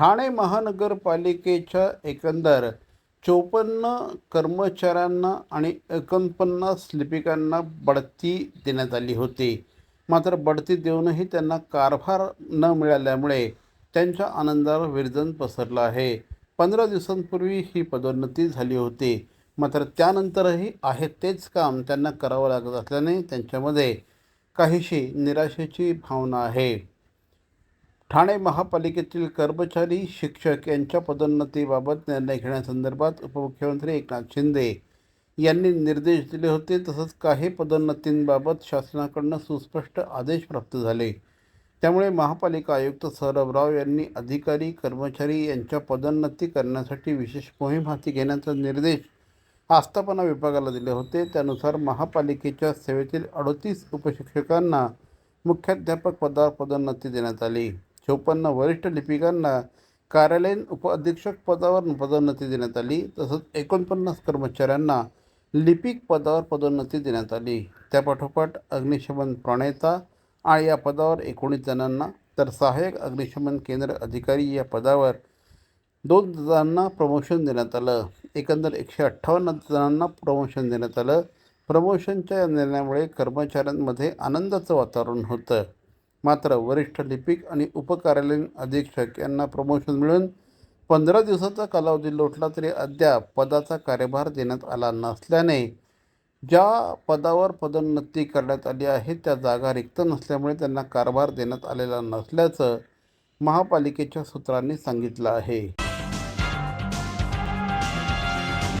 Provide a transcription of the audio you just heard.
ठाणे महानगरपालिकेच्या एकंदर चोपन्न कर्मचाऱ्यांना आणि एकोणपन्नास लिपिकांना बढती देण्यात आली होती. मात्र बढती देऊनही त्यांना कारभार न मिळाल्यामुळे त्यांच्या आनंदावर विरजन पसरलं आहे. पंधरा दिवसांपूर्वी ही पदोन्नती झाली होती. मात्र त्यानंतरही आहे तेच काम त्यांना करावं लागत असल्याने त्यांच्यामध्ये काहीशी निराशेची भावना आहे. ठाणे महापालिकेतील कर्मचारी शिक्षक यांच्या पदोन्नतीबाबत निर्णय घेण्यासंदर्भात उपमुख्यमंत्री एकनाथ शिंदे यांनी निर्देश दिले होते. तसंच काही पदोन्नतींबाबत शासनाकडून सुस्पष्ट आदेश प्राप्त झाले. त्यामुळे महापालिका आयुक्त सौरभ राव यांनी अधिकारी कर्मचारी यांच्या पदोन्नती करण्यासाठी विशेष मोहीम हाती घेण्याचा निर्देश आस्थापना विभागाला दिले होते. त्यानुसार महापालिकेच्या सेवेतील अडतीस उपशिक्षकांना मुख्याध्यापक पदावर पदोन्नती देण्यात आली. चोपन्न वरिष्ठ लिपिकांना कार्यालयीन उपअधीक्षक पदावर पदोन्नती देण्यात आली तसंच एकोणपन्नास कर्मचाऱ्यांना लिपिक पदावर पदोन्नती देण्यात आली. त्यापाठोपाठ अग्निशमन प्रणेता आणि या पदावर एकोणीस जणांना तर सहाय्यक अग्निशमन केंद्र अधिकारी या पदावर दोन जणांना प्रमोशन देण्यात आलं. एकंदर एकशे अठ्ठावन्न जणांना प्रमोशन देण्यात आलं. प्रमोशनच्या या निर्णयामुळे कर्मचाऱ्यांमध्ये आनंदाचं वातावरण होतं. मात्र वरिष्ठ लिपिक आणि उपकार्यालयीन अधीक्षक यांना प्रमोशन मिळून पंधरा दिवसाचा कालावधी लोटला तरी अद्याप पदाचा कार्यभार देण्यात आला नसल्याने ज्या पदावर पदोन्नती करण्यात आली आहे त्या जागा रिक्त नसल्यामुळे त्यांना कारभार देण्यात आलेला नसल्याचं महापालिकेच्या सूत्रांनी सांगितलं आहे.